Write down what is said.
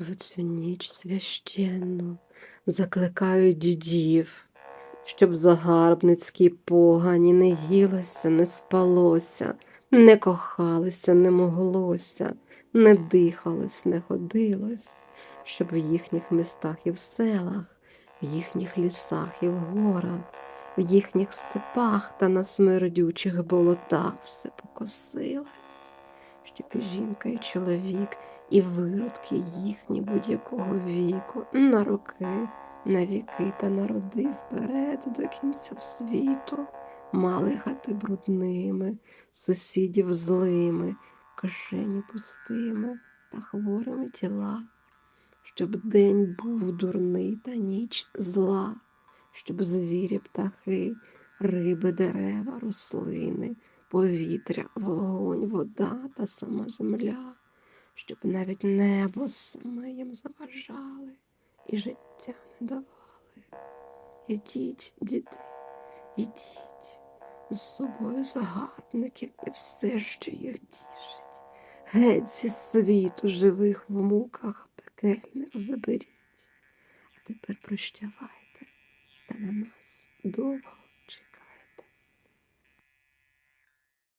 В цю ніч священну закликають дідів, щоб загарбницькій погані не їлося, не спалося, не кохалося, не моглося, не дихалось, не ходилось, щоб в їхніх містах і в селах, в їхніх лісах і в горах, в їхніх степах та на смердючих болотах все покосилось, щоб і жінка, і чоловік, і виродки їхні будь-якого віку, на роки, на віки та народи вперед до кінця світу, мали хати брудними, сусідів злими, кишені пустими та хворими тіла, щоб день був дурний та ніч зла, щоб звірі, птахи, риби, дерева, рослини, повітря, вогонь, вода та сама земля щоб навіть небо саме заважали і життя не давали. Ідіть, діти, ідіть з собою загарбників і все, що їх тішить. Геть зі світу живих в муках пекельних заберіть. А тепер прощавайте та на нас довго